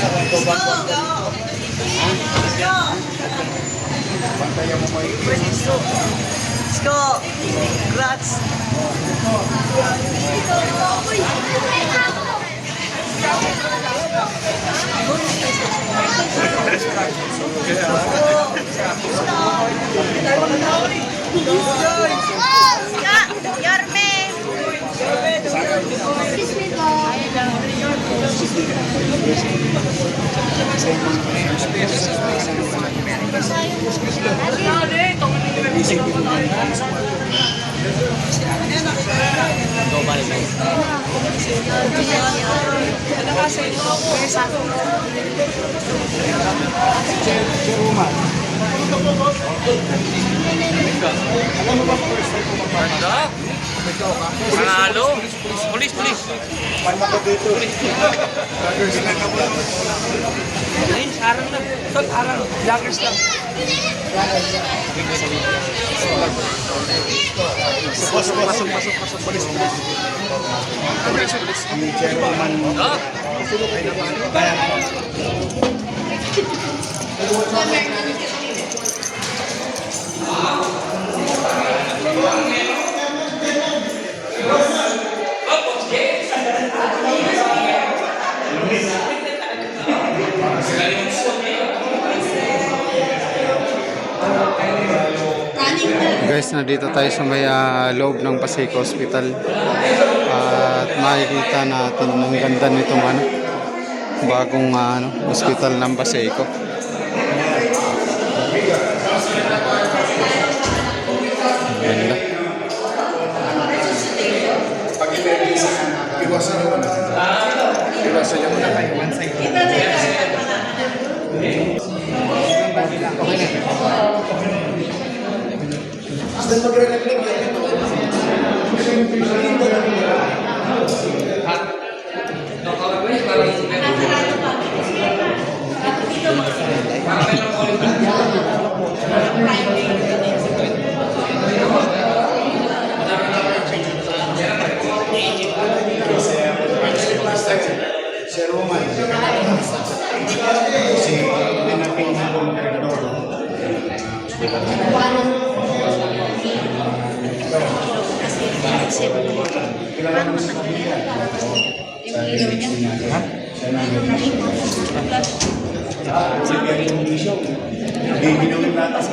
Let's go! Congrats! Jerome. Alam mo ba first time ko magpapasok? Panalo. Pulis, pulis. Ayun, arang lang. Tol, arang. Vloggers lang. Pasok, pasok, pasok, pasok. Pulis, pulis. Pulis, pulis. Ah. Guys, nandito tayo sa may ah, loob ng Pasico Hospital. at makikita natin ang ganda nitong ano, bagong ah, ano, hospital ng Pasico. Si Roman. Si Pinaking Contractor. Hindi ginawin natas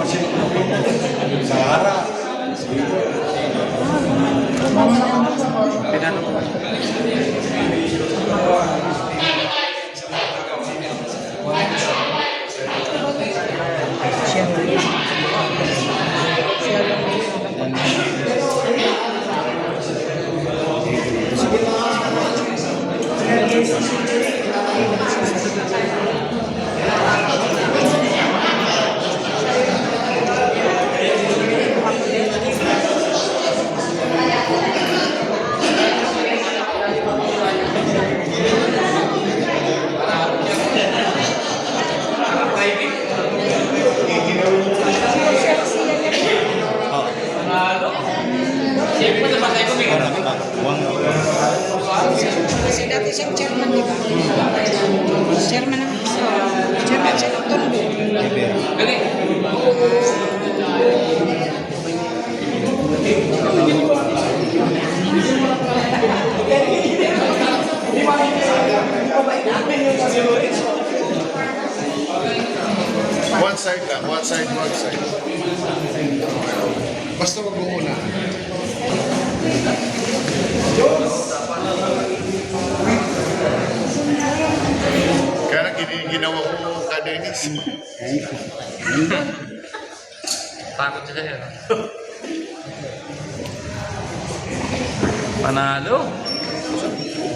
Panalo.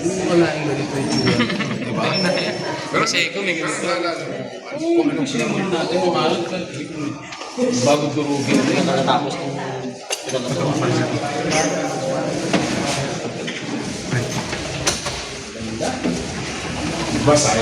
Hindi ko lang ganito yung tura. Diba? Pero sa eko may ganito. Kung anong sinamon natin, umalot ka. Bago durugin, hindi ka nakatapos ng pinakatawa. Diba sa'yo?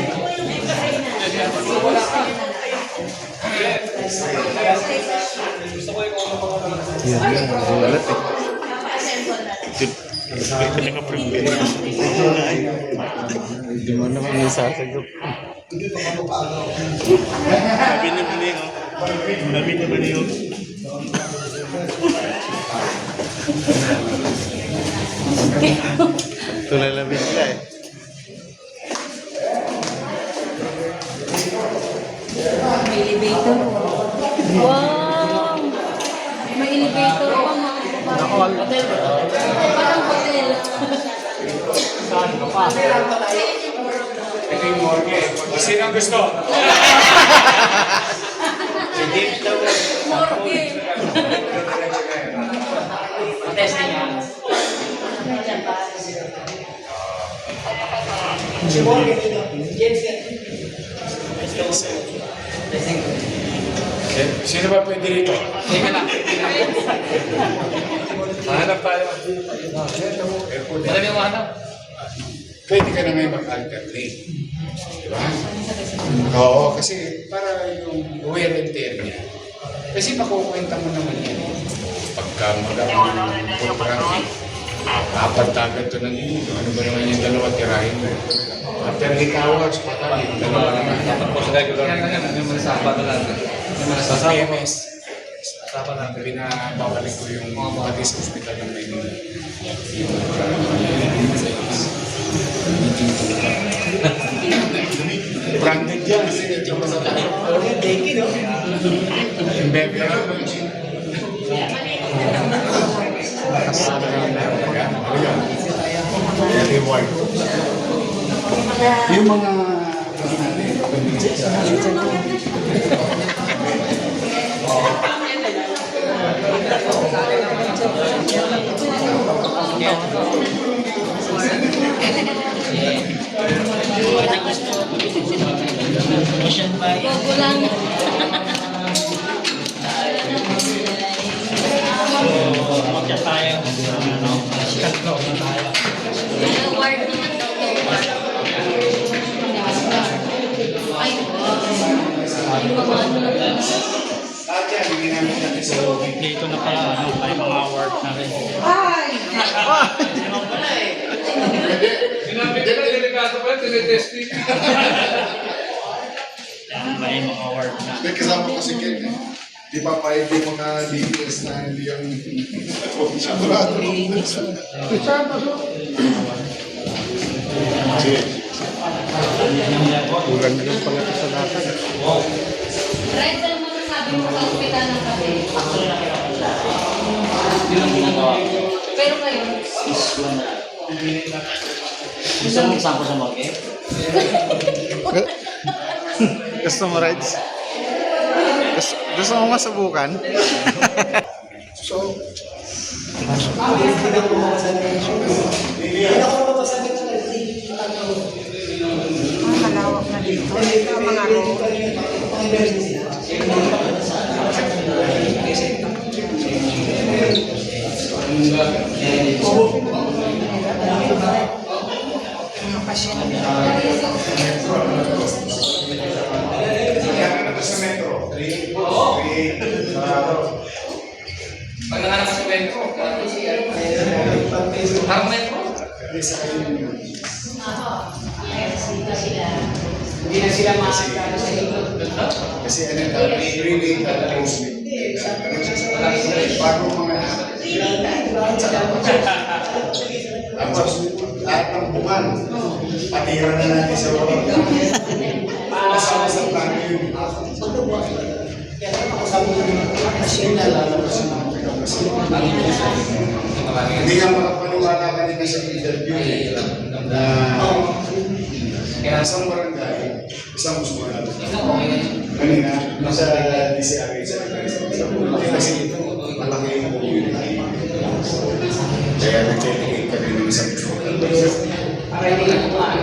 Yan, yan. Gulat eh. Hindi mo naman yung sasagot. Sabi naman niyo. Sabi naman niyo. Tulalabing ka eh. Elevator. Wow! May elevator pa mga babae. Parang hotel. Sino ang gusto? Morgue. Eh, Sino ba pwede rito? Teka lang. Hanap tayo. Alam mo ano? Pwede ka na ngayon mag-alternate. Di ba? Oo, kasi para yung wear and tear niya. Kasi makukwenta mo naman yan. Pagka magkaroon ng program, apat agad to ng ilo. Ano ba naman yung dalawa tirahin mo? After 8 hours, patay. Dalawa naman. Kaya nga yan, may mga sapa na lang. May mga Sa sapa. PMS, sapa lang, pinababalik ko yung mga body sa hospital ng Maynila. Yung Branded yan. Yung bebe na. Reward. Yung mga Gogo lang. Ano, ward naman daw kayo. Ay, yung mga ano. Dito na pala, ano, work na rin. Sinabi na, delikado pa, na. May kasama ko si Ken. Di pa pa yung mga details na hindi yung sigurado. Kulang na lang pala sa data. Right, ano mo sabi mo sa ospital ng kape? Pero ngayon, Gusto mo sample sa mga eh? Gusto mo rides? Gusto, gusto mo masubukan? So, malawak na dito. Ito ang mga road. Mga pasyente. Pag nanganak ka sa metro, parang metro. kasi ano na, really closely. Ano siya sa bago mga Tapos, lahat ng buwan, patira na natin sa bawang. Kasama sa plano yun. Hindi ka makapaniwala kanina sa interview eh, na isang barangay, isang muskulan. Kanina, nasa DCRA sa kasi malaki yung community. Kaya nag-delegate kami ng isang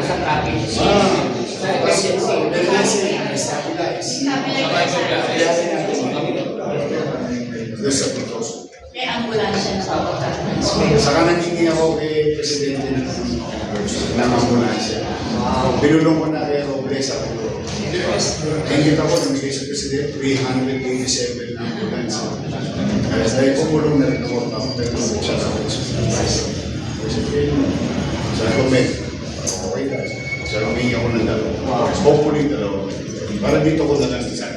sa package. Wow. Sa efficiency. Yes, sir. May ambulansya na papunta. Saka nangingi ako kay Presidente ng ng ambulansya. Wow. Binulong ko na kay Robles ako. Yes. Nangit ako, namigay sa Presidente, 387 na ambulansya. Kaya sabi ko, bulong na rin ako. Ako, pero ako, siya sa Presidente. Sabi ko, may sabi ko, humingi ako ng dalawa. Hopefully, dalawa. Para dito ko na lang isa.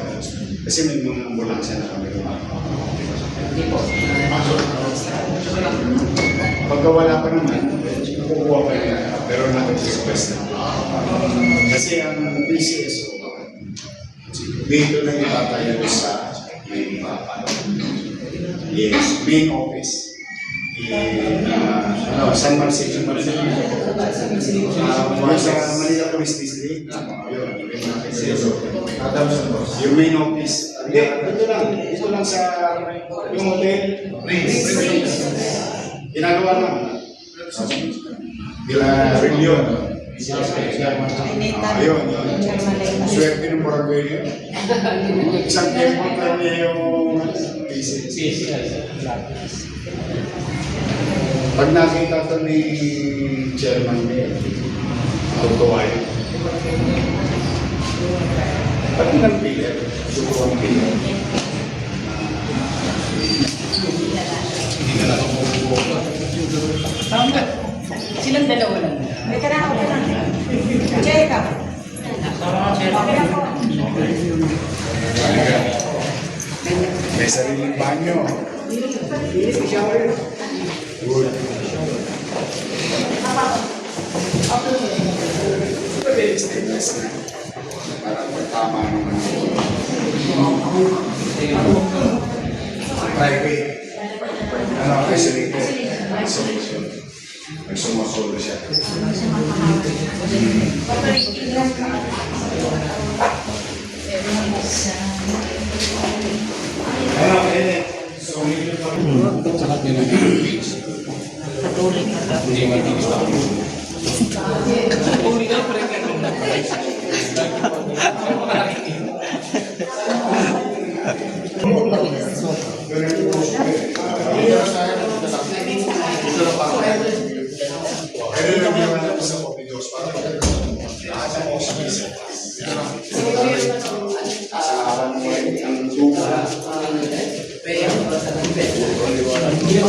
Kasi may mga ambulansya na kami. Pagka wala pa naman, kukuha pa rin. Pero nakikisuppest na. Kasi ang PCSO, dito na itatayo sa main Yes, main office. In, uh, ano, San Marcelo. Uh, sa Manila Police District. Yun, yung main office. Hindi, dito lang. Dito lang sa yung hotel. Ginagawa lang. Bila Rillion. Ayun, yun. Swerte ng barangay niya. Isang tempo niya yung PC. Pag nakita to ni Chairman Mayor, tutuwa yun. Pati ng pilit, tutuwa ang pilit. Silang dalawa lang. May karako ka lang. Check up. Okay na po. May sariling banyo. Good. Ano, kasi rito. Solution. May sumusolo siya.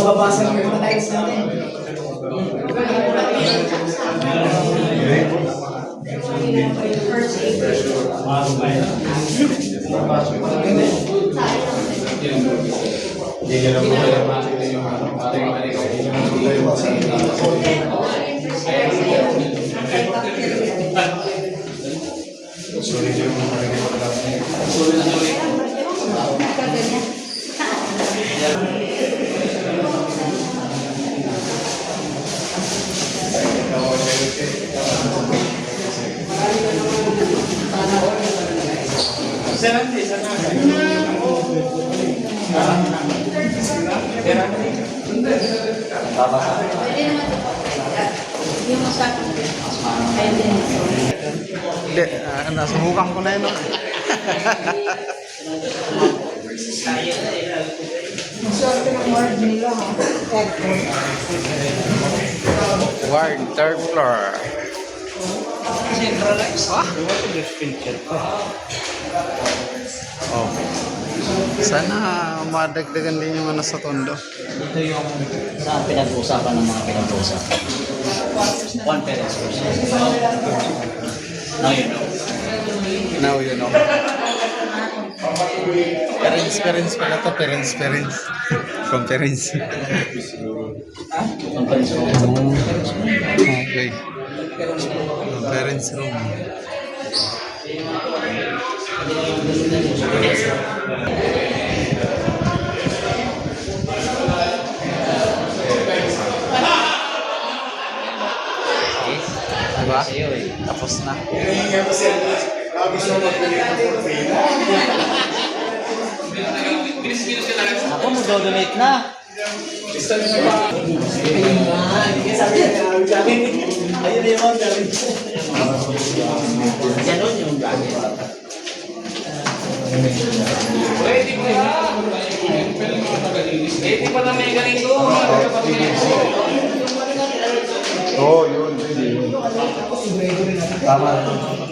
Mababasa ng mga likes natin. Sulit yung nasubukan ko na yun. Swerte ng nila. Ward, third floor. Centralized. Ah? Oh. Sana madagdagan din yung ano sa tondo. Ito yung saan pinag-uusapan ng mga pinag-uusapan. One parents person. Now you know. Now you know. Parents, parents pala to. Parents, parents. Conference. Conference room. Okay. Parents room. Diba? Tapos na. Lagi siya magbili ng portfolio. Ako, mag-donate na. Ganun yung gamit. Pwede pa yan. Pwede pa na may ganito. Oo, yun. Pwede yun. Tama.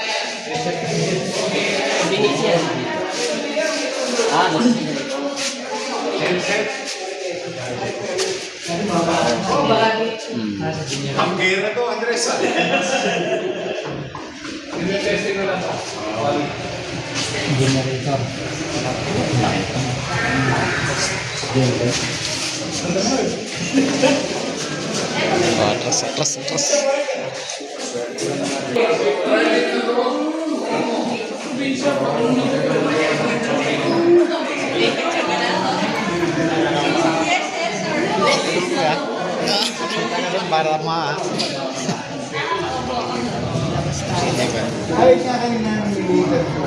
Ah Hampir itu Andresa. Ini testing ulang. Generator. Generator. Terus, terus, terus. Para ma Kahit nga kanina ng militar ko,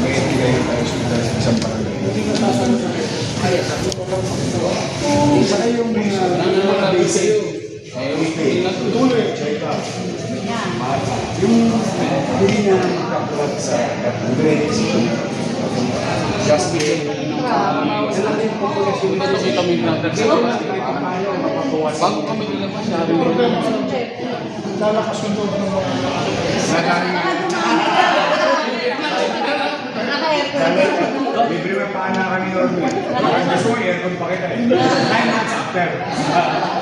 may bigay tayo sa isang barangay. Saka yung mga basic, tuloy, check up. Yung hindi na magkakulat sa grades, just Bago kami nilabas, sabi mo. lalakas yung loob ng mga Libre may paana kami. Ang gusto mo, aircon pa kita eh. Nine months after.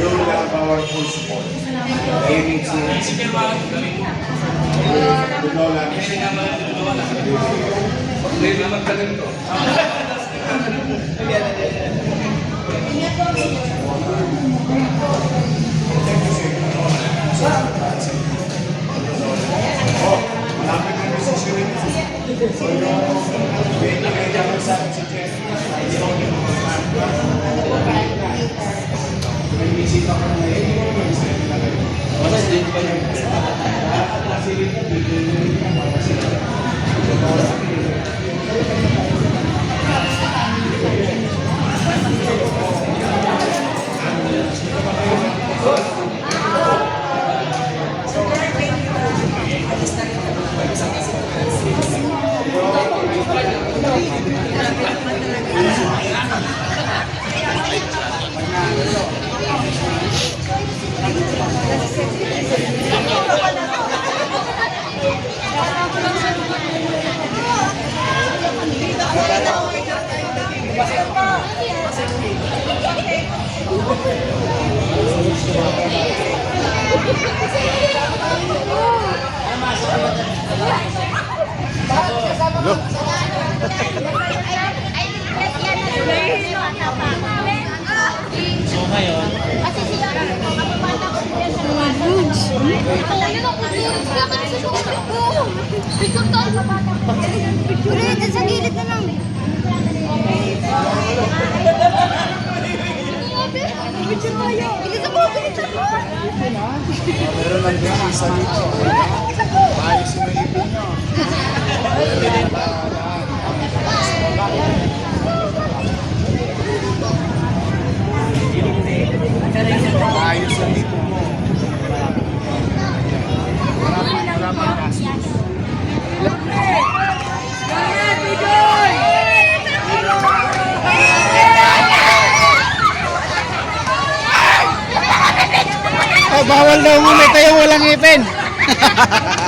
will have our full support. AMHC. Dulola. Hindi naman ganito. Malapit Kasi So ngayon, kasi siya kapapata ko siya sa mga dudes. Ayun ako, dudes. Kaya ka nasusunod ko. Picture tayo sa bata. Picture yan, sa gilid na lang. Picture tayo. Picture mo, picture mo. Meron lang din isa dito. Ayos yung ipin nyo. Ayos mo. Bawal daw mamita yung walang ipin.